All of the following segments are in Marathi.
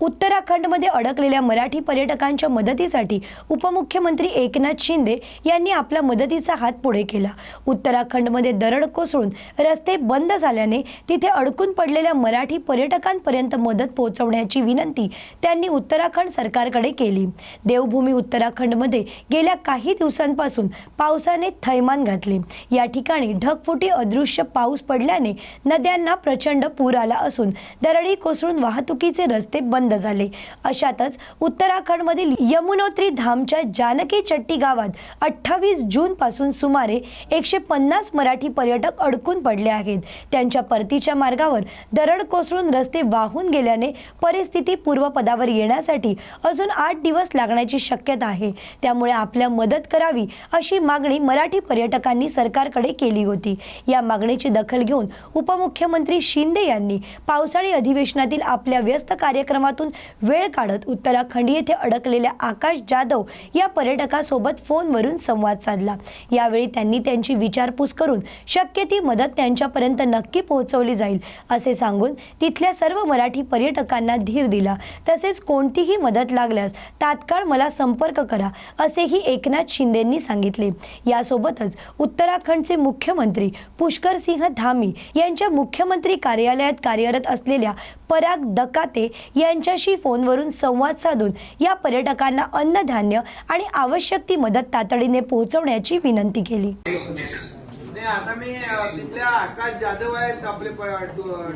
उत्तराखंडमध्ये अडकलेल्या मराठी पर्यटकांच्या मदतीसाठी उपमुख्यमंत्री एकनाथ शिंदे यांनी आपला मदतीचा हात पुढे केला. उत्तराखंडमध्ये दरड कोसळून रस्ते बंद झाल्याने तिथे अडकून पडलेल्या मराठी पर्यटकांपर्यंत मदत पोहोचवण्याची विनंती त्यांनी उत्तराखंड सरकारकडे केली. देवभूमी उत्तराखंडमध्ये गेल्या काही दिवसांपासून पावसाने थैमान घातले. या ठिकाणी ढगफुटी अदृश्य पाऊस पडल्याने नद्यांना प्रचंड पूर आला असून दरडी कोसळून वाहतुकीचे रस्ते बंद झाले. अशातच उत्तराखंडमधील यमुनोत्री धामच्या जानकी चट्टी गावात अठ्ठावीस जून पासून सुमारे एकशे पन्नास मराठी पर्यटक अडकून पडले आहेत. त्यांच्या परतीच्या मार्गावर दरड कोसळून रस्ते वाहून गेल्याने परिस्थिती पूर्वपदावर येण्यासाठी अजून आठ दिवस लागण्याची शक्यता आहे. त्यामुळे आपल्या मदत करावी अशी मागणी मराठी पर्यटकांनी सरकारकडे केली होती. या मागणीची दखल घेऊन उपमुख्यमंत्री शिंदे यांनी पावसाळी अधिवेशनातील आपल्या व्यस्त कार्यक्रमात प्रवासातून वेळ काढत उत्तराखंड येथे अडकलेल्या आकाश जाधव या पर्यटकासोबत फोनवरून संवाद साधला. यावेळी त्यांनी त्यांची विचारपूस करून शक्य ती मदत त्यांच्यापर्यंत नक्की पोहोचवली जाईल असे सांगून तिथल्या सर्व मराठी पर्यटकांना धीर दिला. तसेच कोणतीही मदत लागल्यास तात्काळ मला संपर्क करा असेही एकनाथ शिंदेंनी सांगितले. यासोबतच उत्तराखंडचे मुख्यमंत्री पुष्कर सिंह धामी यांच्या मुख्यमंत्री कार्यालयात कार्यरत असलेल्या पराग दकाते यांच्याशी फोनवरून संवाद साधून या पर्यटकांना अन्नधान्य आणि आवश्यक ती मदत तातडीने पोहोचवण्याची विनंती केली. नाही आता मी तिथल्या आकाश जाधव आहेत आपले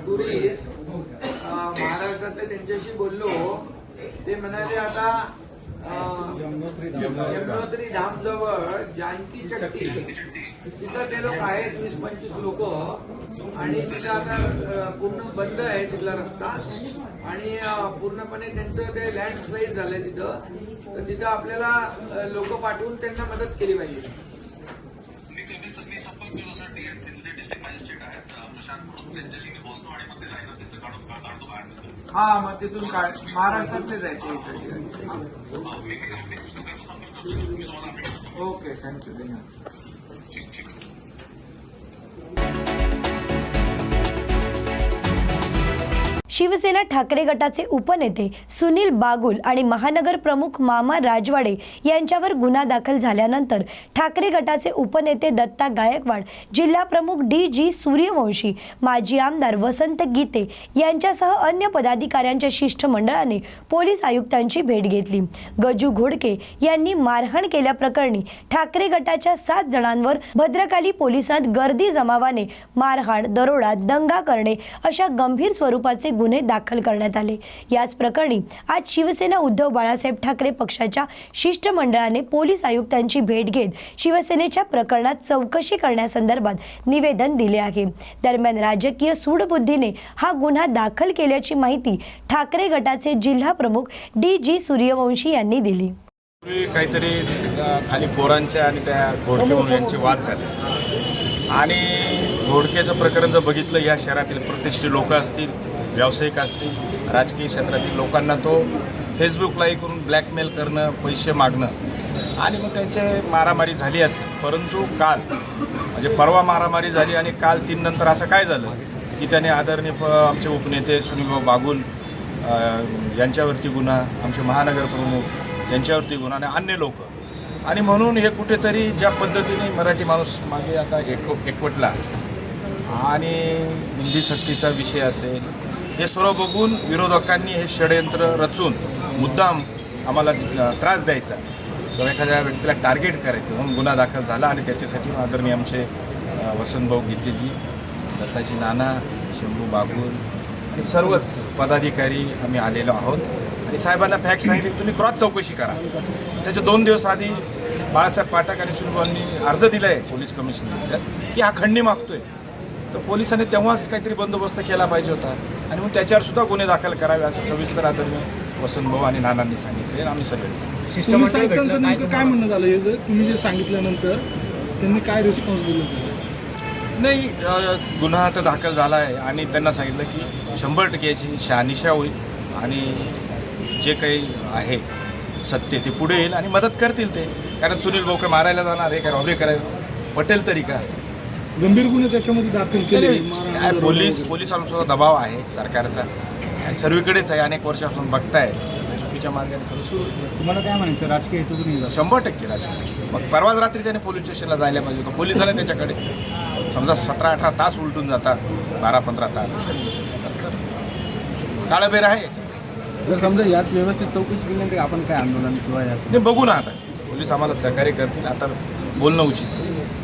टुरिस्ट. महाराष्ट्रातले त्यांच्याशी बोललो. ते म्हणाले आता यमुनोत्री धाम जवळ जानकी चट्टी. तिथं ते लोक आहेत वीस पंचवीस लोक. आणि तिथं आता पूर्ण बंद आहे तिथला रस्ता. आणि पूर्णपणे त्यांचं ते लँडस्लाईड झालंय तिथं. तर तिथं आपल्याला लोक पाठवून त्यांना मदत केली पाहिजे. त्यांच्याशी मी बोलतो आणि मग ते लाईन तिथं काढून काढतो बाहेर हा मग तिथून काय महाराष्ट्रातलेच आहे ते इकडचे. मी मी पुस्तकाचा संपर्क करतो सर मी तुम्हाला अपडेट करतो ओके थँक्यू धन्यवाद. शिवसेना ठाकरे गटाचे उपनेते सुनील बागुल आणि महानगर प्रमुख मामा राजवाडे यांच्यावर गुन्हा दाखल झाल्यानंतर ठाकरे गटाचे उपनेते दत्ता गायकवाड जिल्हा प्रमुख डी जी सूर्यवंशी माजी आमदार वसंत गीते यांच्यासह अन्य पदाधिकाऱ्यांच्या शिष्टमंडळाने पोलीस आयुक्तांची भेट घेतली. गजू घोडके यांनी मारहाण केल्याप्रकरणी ठाकरे गटाच्या सात जणांवर भद्रकाली पोलिसात गर्दी जमावाने मारहाण दरोडा दंगा करणे अशा गंभीर स्वरूपाचे गुन्हे दाखल करण्यात आले. याच प्रकरणी आज शिवसेना उद्धव बाळासाहेब ठाकरे पक्षाच्या शिष्टमंडळाने पोलीस आयुक्तांची भेट घेत शिवसेनेच्या प्रकरणात चौकशी करण्यासंदर्भात निवेदन दिले आहे. दरम्यान राजकीय सूडबुद्धीने हा गुन्हा दाखल केल्याची माहिती ठाकरे गटाचे जिल्हा प्रमुख डी जी सूर्यवंशी यांनी दिली. काहीतरी खाली पोरांच्या आणि त्या घोडके म्हणून यांचे वाद झाले. आणि घोडकेचं प्रकरण जर बघितलं या शहरातील प्रतिष्ठित लोक असतील व्यावसायिक असतील राजकीय क्षेत्रातील लोकांना तो फेसबुकलाई करून ब्लॅकमेल करणं पैसे मागणं आणि मग त्यांचे मारामारी झाली असेल. परंतु काल म्हणजे परवा मारामारी झाली आणि काल तीन नंतर असं काय झालं की त्याने आदरणीय प आमचे उपनेते सुनीलभाऊ बागुल यांच्यावरती गुन्हा आमचे महानगर प्रमुख यांच्यावरती गुन्हा आणि अन्य लोक. आणि म्हणून हे कुठेतरी ज्या पद्धतीने मराठी माणूस मागे आता एक एकवटला आणि हिंदी सक्तीचा विषय असेल हे सर्व बघून विरोधकांनी हे षडयंत्र रचून मुद्दाम आम्हाला त्रास द्यायचा. किंवा एखाद्या व्यक्तीला टार्गेट करायचं म्हणून गुन्हा दाखल झाला आणि त्याच्यासाठी आदरणीय आमचे वसंतभाऊ गीतेजी दत्ताजी नाना शंभू बागुल आणि सर्वच पदाधिकारी आम्ही आलेलो आहोत. आणि साहेबांना फॅक्ट सांगितली तुम्ही क्रॉस चौकशी करा. त्याच्या दोन दिवस आधी बाळासाहेब पाठक आणि सुनीलभाऊंनी अर्ज दिला आहे पोलीस कमिशनरला की हा खंडणी मागतोय. तर पोलिसांनी तेव्हाच काहीतरी बंदोबस्त केला पाहिजे होता. आणि मग त्याच्यावर सुद्धा गुन्हे दाखल करावे असं सविस्तर आदरणीय वसंतभाऊ आणि नानांनी सांगितले. आणि आम्ही तुम्ही साहित्यांचं नेमकं काय म्हणणं झालं? हे तुम्ही जे सांगितल्यानंतर त्यांनी काय रिस्पॉन्स दिला? नाही गुन्हा तर दाखल झाला आहे आणि त्यांना सांगितलं की शंभर टक्के याची शहानिशा होईल आणि जे काही आहे सत्य ते पुढे येईल आणि मदत करतील ते. कारण सुनील भाऊ काय मारायला जाणार आहे काय रॉबरी करायला? पटेल तरी का? गंभीर गुन्हे त्याच्यामध्ये दाखल केले. काय पोलीस सुद्धा दबाव आहे सरकारचा. आणि सर्वीकडेच आहे अनेक वर्षापासून बघताय. चुकीच्या मार्गाने सर्व सुरू आहे. तुम्हाला काय म्हणायचं? राजकीय हेतूतून? शंभर टक्के राजकीय मग परवाच रात्री त्याने पोलीस स्टेशनला जायला पाहिजे होतं. पोलीस आले त्याच्याकडे समजा सतरा अठरा तास उलटून जातात. बारा पंधरा तास. काळबेर आहे याच्यात. जर समजा यात व्यवस्थित चौकशी केली नाही तर आपण काय आंदोलन किंवा यात नाही बघू ना आता. पोलीस आम्हाला सहकार्य करतील. आता बोलणं उचित.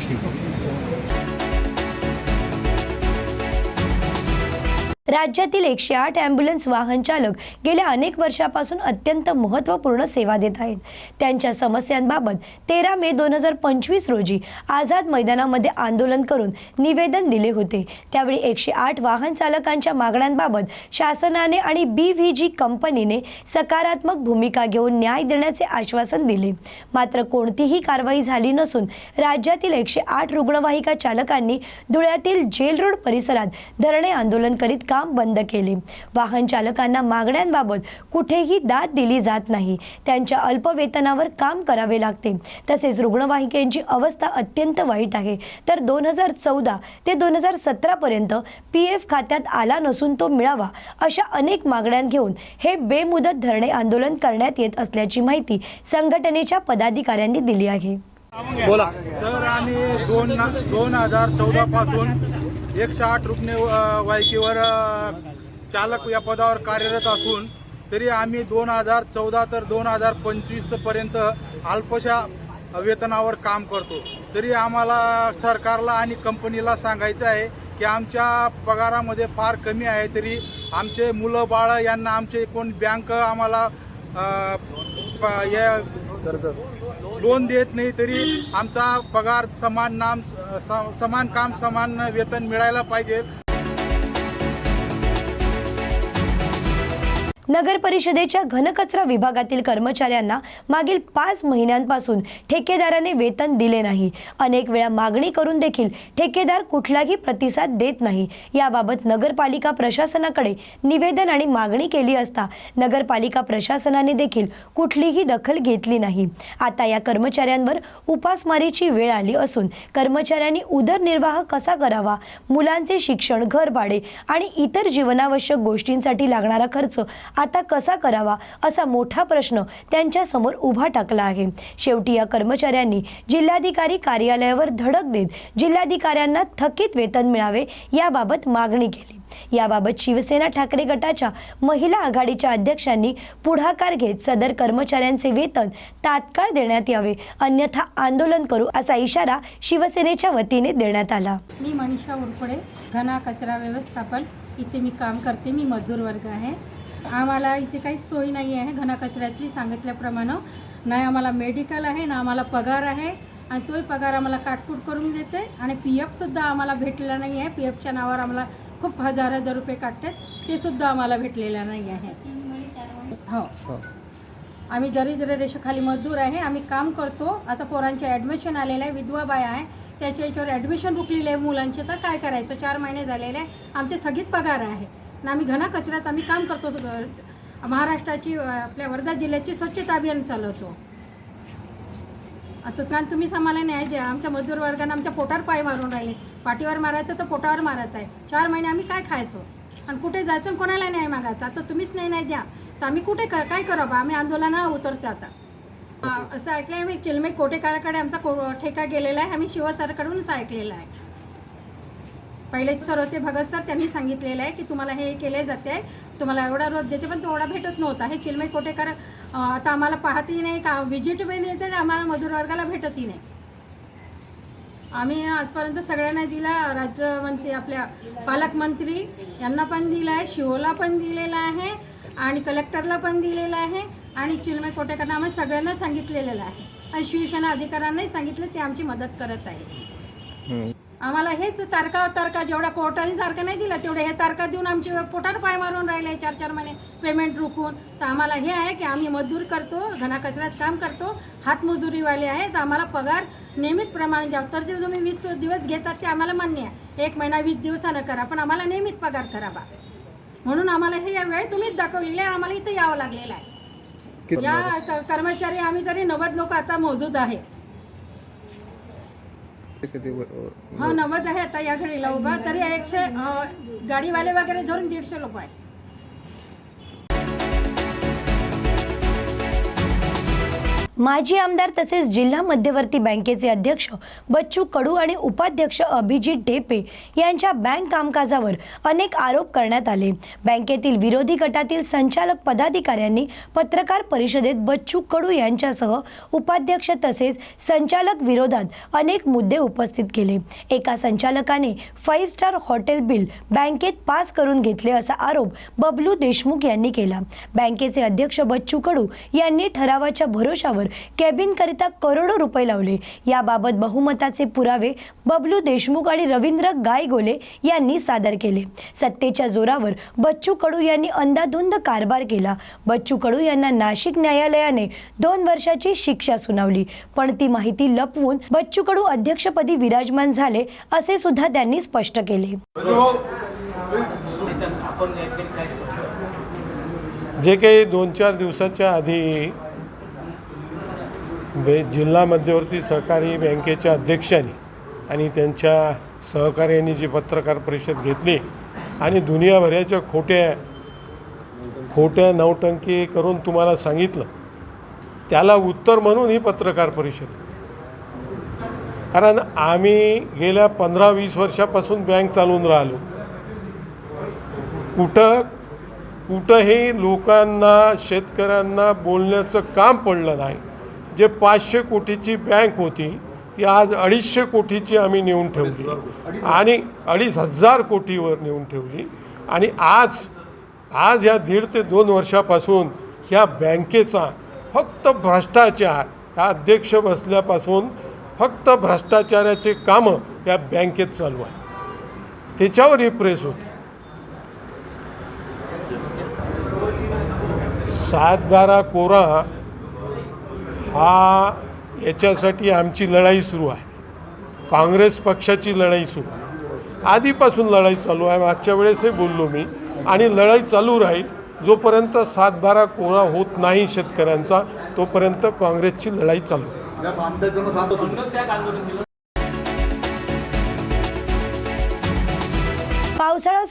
ठीक आहे. राज्यातील एकशे आठ ॲम्ब्युलन्स वाहन चालक गेल्या अनेक वर्षापासून अत्यंत महत्त्वपूर्ण सेवा देत आहेत. त्यांच्या समस्यांबाबत तेरा मे दोन हजार पंचवीस रोजी आझाद मैदानामध्ये आंदोलन करून निवेदन दिले होते. त्यावेळी एकशे आठ वाहन चालकांच्या मागण्यांबाबत शासनाने आणि बी व्ही जी कंपनीने सकारात्मक भूमिका घेऊन न्याय देण्याचे आश्वासन दिले. मात्र कोणतीही कारवाई झाली नसून राज्यातील एकशे आठ रुग्णवाहिका चालकांनी धुळ्यातील जेल रोड परिसरात धरणे आंदोलन करीत का काम बंद केले. वाहन चालकांना मागण्यांबाबत कुठेही दाद दिली जात नाही. त्यांच्या अल्प वेतनावर काम करावे लागते. तसेच रुग्णवाहिकेची अवस्था अत्यंत वाईट आहे. तर दोन हजार चौदा ते दोन हजार सतरापर्यंत पी एफ खात्यात आला नसून तो मिळावा अशा अनेक मागण्या घेऊन हे बेमुदत धरणे आंदोलन करण्यात येत असल्याची माहिती संघटनेच्या पदाधिकाऱ्यांनी दिली आहे. सर आम्ही दोन दोन हजार चौदा पासून एकशे आठ रुग्ण अ, वाहिकेवर अ, चालक या पदावर कार्यरत असून तरी आम्ही दोन हजार चौदा तर दोन हजार पंचवीसपर्यंत अल्पशा वेतनावर काम करतो. तरी आम्हाला सरकारला आणि कंपनीला सांगायचं आहे की आमच्या पगारामध्ये फार कमी आहे तरी आमचे मुलं बाळं यांना आमचे कोण बँक आम्हाला या लोन देत नाही तरी आमचा पगार समान नाम समान काम समान वेतन मिळायला पाहिजे. नगर परिषदेच्या घनकचरा विभागातील कर्मचाऱ्यांना मागील पाच महिन्यांपासून ठेकेदाराने वेतन दिले नाही. अनेक वेळा मागणी करून देखील ठेकेदार कुठलाही प्रतिसाद देत नाही. याबाबत नगरपालिका प्रशासनाकडे निवेदन आणि मागणी केली असता नगरपालिका प्रशासनाने देखील कुठलीही दखल घेतली नाही. आता या कर्मचाऱ्यांवर उपासमारीची वेळ आली असून कर्मचाऱ्यांनी उदरनिर्वाह कसा करावा मुलांचे शिक्षण घरभाडे आणि इतर जीवनावश्यक गोष्टींसाठी लागणारा खर्च आता कसा करावा असा मोठा प्रश्न त्यांच्यासमोर उभा टाकला आहे. शेवटी या कर्मचाऱ्यांनी जिल्हाधिकारी कार्यालयावर धडक देत जिल्हाधिकाऱ्यांना थकीत वेतन मिळावे याबाबत मागणी केली. याबाबत शिवसेना ठाकरे गटाच्या महिला आघाडीच्या अध्यक्षांनी पुढाकार घेत सदर कर्मचाऱ्यांचे वेतन तात्काळ देण्यात यावे अन्यथा आंदोलन करू असा इशारा शिवसेनेच्या वतीने देण्यात आला. मी मनीषा उरपडे घना कचरा व्यवस्थापन. इथे मी काम करते मी मजदूर वर्ग आहे. आम्हाला इथे काहीच सोयी नाही आहे घना कचऱ्यातली सांगितल्याप्रमाणे. नाही आम्हाला मेडिकल आहे ना आम्हाला पगार आहे. आणि तोही पगार आम्हाला काटकूट करून देते आणि पी एफसुद्धा आम्हाला भेटलेला नाही आहे. पी एफच्या नावावर आम्हाला खूप हजार हजार रुपये काटतात. ते सुद्धा आम्हाला भेटलेलं नाही आहे. हो. आम्ही दरिद्र रेषेखाली मजदूर आहे आम्ही काम करतो. आता पोरांचे ॲडमिशन आलेलं आहे. विधवा बाय आहे. त्याच्या याच्यावर ॲडमिशन रुकलेले आहे मुलांचे. तर काय करायचं? चार महिने झालेले आहे. आमचे सगळीच पगार आहे. आणि आम्ही घना कचऱ्यात आम्ही काम करतो सगळं. महाराष्ट्राची आपल्या वर्धा जिल्ह्याची स्वच्छता अभियान चालवतो. आता कारण तुम्हीच आम्हाला न्याय द्या. आमच्या मजदूर वर्गाने आमच्या पोटावर पाय मारून राहिले. पाठीवर मारायचं तर पोटावर मारत आहे. चार महिने आम्ही काय खायचो? आणि कुठे जायचं आणि कोणाला न्याय मागायचा? आता तुम्हीच नाही द्या. तर आम्ही कुठे क काय करावं आम्ही आंदोलनाला उतरतो आता. असं ऐकलं आहे मी चिलमे कोटेकाराकडे आमचा को ठेका गेलेला आहे. आम्ही शिवसरकडूनच ऐकलेला आहे. पहिले सर भगत सर त्यांनी सांगितलेलं आहे की तुम्हाला हे केले जाते. तुम्हाला एवढा रोज देते पण तेवढा भेटत नव्हता. हे चिलमे कोटेकर आता आम्हाला पाहतही नाही का? व्हिजिट पण येते आम्हाला मजूर वर्गाला भेटतही नाही. आम्ही आजपर्यंत सगळ्यांना दिला राज्यमंत्री आपल्या पालकमंत्री यांना पण दिला आहे शिवला पण दिलेला आहे आणि कलेक्टरला पण दिलेला आहे आणि चिलमे कोटेकरांना आम्ही सगळ्यांना सांगितलेलं आहे. आणि शिवसेना अधिकाऱ्यांनाही सांगितलं ते आमची मदत करत आहे. आम्हाला हेच तारका तारका जेवढ्या कोर्टाने तारखा नाही दिला तेवढ्या हे तारखा देऊन आमची पोटार पाय मारून राहिले चार चार महिने पेमेंट रुकून तर आम्हाला हे आहे की आम्ही मजदूर करतो घना कचऱ्यात काम करतो हातमजुरीवाले आहे तर आम्हाला पगार नियमित प्रमाणे द्यावं तर जे तुम्ही वीस दिवस घेतात ते आम्हाला मान्य आहे. एक महिना वीस दिवसानं करा पण आम्हाला नियमित पगार करावा म्हणून आम्हाला हे या वेळ तुम्हीच दाखवलेली आहे आम्हाला इथं यावं लागलेलं आहे. या कर्मचारी आम्ही तरी नव्वद लोक आता मोजूद आहे हा नव्वद आहे आता या घडीला उभा तरी एकशे अं, गाडीवाले वगैरे धरून दीडशे लोक आहे माजी आमदार तसेच जिल्हा मध्यवर्ती बँकेचे अध्यक्ष बच्चू कडू आणि उपाध्यक्ष अभिजित ढेपे यांच्या बँक कामकाजावर अनेक आरोप करण्यात आले. बँकेतील विरोधी गटातील संचालक पदाधिकाऱ्यांनी पत्रकार परिषदेत बच्चू कडू यांच्यासह उपाध्यक्ष तसेच संचालक विरोधात अनेक मुद्दे उपस्थित केले. एका संचालकाने फाईव्ह स्टार हॉटेल बिल बँकेत पास करून घेतले असा आरोप बबलू देशमुख यांनी केला. बँकेचे अध्यक्ष बच्चू कडू यांनी ठरावाच्या भरोशावर कॅबिनकरिता करोडो रुपये लावले. याबाबत बहुमताचे पुरावे बबलू देशमुख आणि रवींद्र गायगोले यांनी सादर केले. सत्तेच्या जोरावर बच्चू कडू यांनी अंदाधुंद कारभार केला. बच्चू कडू यांना नाशिक न्यायालयाने दोन वर्षाची शिक्षा सुनावली. पण ती माहिती लपवून बच्चू कडू अध्यक्षपदी विराजमान झाले असे सुद्धा त्यांनी स्पष्ट केले. जे काही दोन चार दिवसाच्या आधी बे जिल्हा मध्यवर्ती सहकारी बँकेच्या अध्यक्षांनी आणि त्यांच्या सहकार्यांनी जी पत्रकार परिषद घेतली आणि दुनियाभराच्या खोट्या खोट्या नवटंकी करून तुम्हाला सांगितलं त्याला उत्तर म्हणून ही पत्रकार परिषद. कारण आम्ही गेल्या पंधरा वीस वर्षापासून बँक चालवून राहिलो. कुठं कुठंही लोकांना शेतकऱ्यांना बोलण्याचं काम पडलं नाही. जे पाचशे कोटीची बँक होती ती आज अडीचशे कोटीची आम्ही नेऊन ठेवली. आणि अडीच हजार कोटीवर नेऊन ठेवली. आणि आज आज या दीड ते दोन वर्षापासून ह्या बँकेचा फक्त भ्रष्टाचार ह्या अध्यक्ष बसल्यापासून फक्त भ्रष्टाचाराचे कामं या बँकेत चालू आहे त्याच्यावर ही प्रेस होती. सात बारा कोरा हा याच्यासाठी आमची लढाई सुरू आहे. काँग्रेस पक्षाची लढाई सुरू आहे. आधीपासून लढाई चालू आहे. मागच्या वेळेसही बोललो मी. आणि लढाई चालू राहील जोपर्यंत सातबारा कोरा होत नाही शेतकऱ्यांचा तोपर्यंत काँग्रेसची लढाई चालू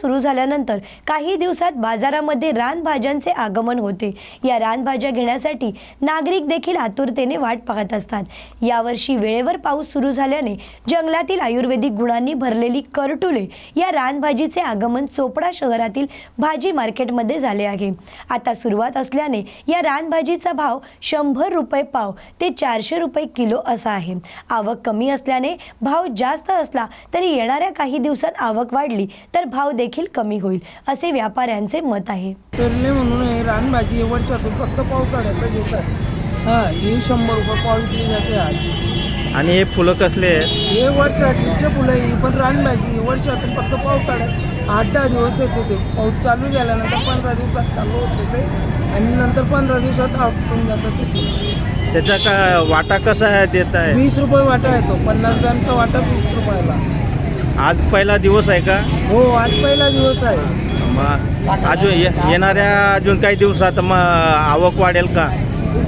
सुरू झाल्यानंतर काही दिवसात बाजारामध्ये रानभाज्यांचे आगमन होते. या रानभाज्या घेण्यासाठी नागरिक देखील आतुरतेने वाट पाहत असतात. यावर्षी वेळेवर पाऊस सुरू झाल्याने जंगलातील आयुर्वेदिक गुणांनी भरलेली करटुले या रानभाजीचे आगमन चोपडा शहरातील भाजी मार्केटमध्ये झाले आहे. आता सुरुवात असल्याने या रानभाजीचा भाव शंभर रुपये पाव ते चारशे रुपये किलो असा आहे. आवक कमी असल्याने भाव जास्त असला तरी येणाऱ्या काही दिवसात आवक वाढली तर भाव देखील कमी होईल असे व्यापाऱ्यांचे मत आहे. पेरले म्हणून हे रानभाजी वर्षातून फक्त पावसाळ्यात घेतात हां ही शंभर रुपये पाव विकली जाते आज. आणि हे फुलं कसले आहेत? हे वर्षाचे फुलं ही पण रानभाजी ही वर्षातून फक्त पावसाळ्यात आठ दहा दिवस येते ते. पाऊस चालू झाल्यानंतर पंधरा दिवसात चालू होते ते. आणि नंतर पंधरा दिवसात आटून जातं ते फुलं. त्याचा का वाटा कसा आहे देत आहे? वीस रुपये वाटा येतो पन्नास ग्रामचा वाटा वीस रुपयाला. आज पहिला दिवस आहे का? हो आज पहिला दिवस आहे. मग अजून ये- येणाऱ्या अजून काही दिवसात मग आवक वाढेल का?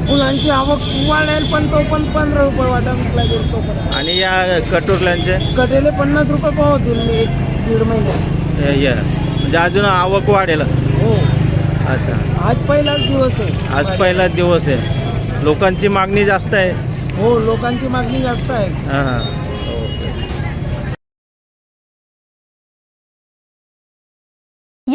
फुलांची आवक वाढेल पण तो पण पंधरा रुपये वाटा विकला गेला तो पण. आणि या कटोरल्यांचे कटेले पन्नास रुपये पाव होतील एक दीड महिन्यात. हे- हे. म्हणजे अजून आवक वाढेल. हो. अच्छा. आज पहिलाच दिवस आहे. आज पहिला दिवस आहे. लोकांची मागणी जास्त आहे. हो लोकांची मागणी जास्त आहे. हां.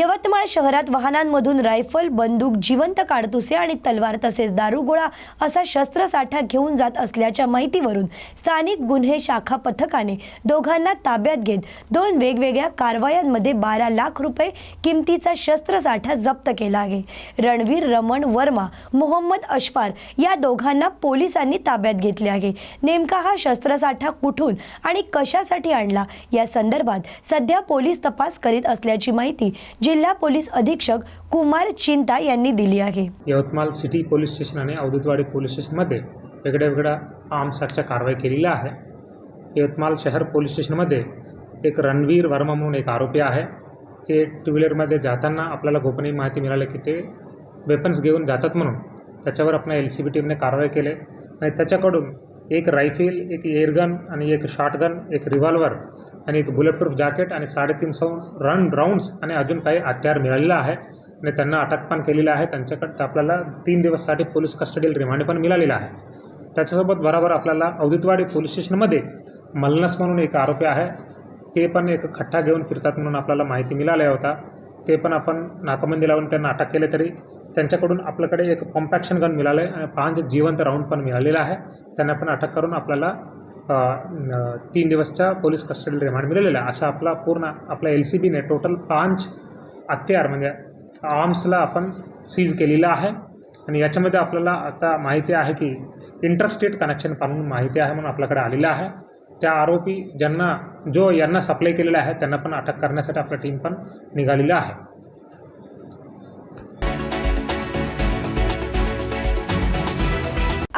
हां यवतमाळ शहरात वाहनांमधून रायफल बंदूक जिवंत काडतुसे आणि तलवार तसेच दारुगोळा असा शस्त्रसाठा घेऊन जात असल्याच्या माहितीवरून स्थानिक गुन्हे शाखा पथकाने दोघांना ताब्यात घेत दोन वेगवेगळ्या कारवायांमध्ये बारा लाख रुपये किमतीचा शस्त्रसाठा जप्त केला आहे. रणवीर रमण वर्मा मोहम्मद अशफार या दोघांना पोलिसांनी ताब्यात घेतले आहे. नेमका हा शस्त्रसाठा कुठून आणि कशासाठी आणला? या संदर्भात सध्या पोलीस तपास करीत असल्याची माहिती जिल्हा पोलीस अधीक्षक कुमार चिंता यांनी दिली आहे. यवतमाळ सिटी पोलीस स्टेशन आणि अवधूतवाडी पोलीस स्टेशनमध्ये वेगळ्या वेगळ्या आर्म्स कारवाई केलेल्या आहे. यवतमाळ शहर पोलीस स्टेशनमध्ये एक रणवीर वर्मा म्हणून एक आरोपी आहे. ते टू व्हीलरमध्ये जाताना आपल्याला गोपनीय माहिती मिळाली की ते वेपन्स घेऊन जातात म्हणून त्याच्यावर आपल्या एल सी बी टीमने कारवाई केले. आणि त्याच्याकडून एक रायफल एक एअरगन आणि एक शॉटगन एक रिव्हॉल्वर आणि एक बुलेटप्रूफ जॅकेट आणि साडेतीन सौ रन राऊंड्स आणि अजून काही हत्यार मिळालेलं आहे. आणि त्यांना अटक पण केलेलं आहे. त्यांच्याकडं आपल्याला तीन दिवससाठी पोलीस कस्टडीला रिमांड पण मिळालेलं आहे. त्याच्यासोबत बरोबर आपल्याला अवधितवाडी पोलीस स्टेशनमध्ये मलनस म्हणून एक आरोपी आहे. ते पण एक खट्टा घेऊन फिरतात म्हणून आपल्याला माहिती मिळाल्या होता ते पण आपण नाकाबंदी लावून त्यांना अटक केले तरी त्यांच्याकडून आपल्याकडे एक कॉम्पॅक्शन गन मिळालं आहे आणि पाच जिवंत राऊंड पण मिळालेला आहे. त्यांना पण अटक करून आपल्याला तीन दिवसच्या पोलीस कस्टडी रिमांड मिळालेला आहे. असा आपला पूर्ण आपल्या एल सी बीने टोटल पाच हत्यार म्हणजे आर्म्सला आपण सीज केलेलं आहे. आणि याच्यामध्ये आपल्याला आता माहिती आहे की इंटरस्टेट कनेक्शन पाहून माहिती आहे म्हणून आपल्याकडे आलेलं आहे. त्या आरोपी ज्यांना जो यांना सप्लाय केलेला आहे त्यांना पण अटक करण्यासाठी आपली टीम पण निघालेली आहे.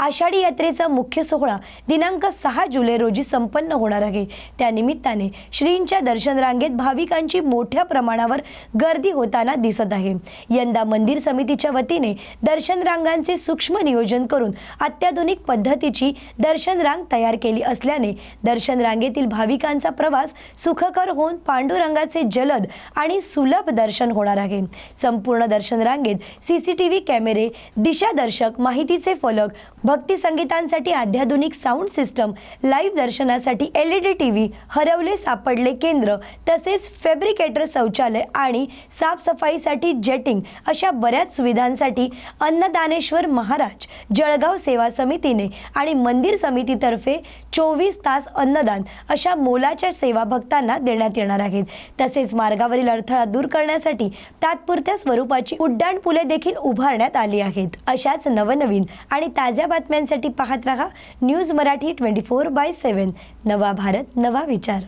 आषाढी यात्रेचा मुख्य सोहळा दिनांक सहा जुलै रोजी संपन्न होणार आहे. त्यानिमित्ताने श्रींच्या दर्शन रांगेत भाविकांची मोठ्या प्रमाणावर गर्दी होताना दिसत आहे. यंदा मंदिर समितीच्या वतीने दर्शन रांगांचे सूक्ष्म नियोजन करून अत्याधुनिक पद्धतीची दर्शन रांग तयार केली असल्याने दर्शन रांगेतील भाविकांचा प्रवास सुखकर होऊन पांडुरंगाचे जलद आणि सुलभ दर्शन होणार आहे. संपूर्ण दर्शन रांगेत सीसीटीव्ही कॅमेरे दिशादर्शक माहितीचे फलक भक्ती संगीतांसाठी अत्याधुनिक साऊंड सिस्टम लाईव्ह दर्शनासाठी L E D T V हरवले सापडले केंद्र तसेच फॅब्रिकेटर शौचालय आणि साफसफाईसाठी जेटिंग अशा बऱ्याच सुविधांसाठी अन्नदानेश्वर महाराज जळगाव सेवा समितीने आणि मंदिर समितीतर्फे चोवीस तास अन्नदान अशा मोलाच्या सेवा भक्तांना देण्यात येणार आहेत. तसेच मार्गावरील अडथळा दूर करण्यासाठी तात्पुरत्या स्वरूपाची उड्डाण पुले देखील उभारण्यात आली आहेत. अशाच नवनवीन आणि ताज्या बातम्यांसाठी पाहत रहा news Marathi twenty four by seven. नवा भारत नवा विचार.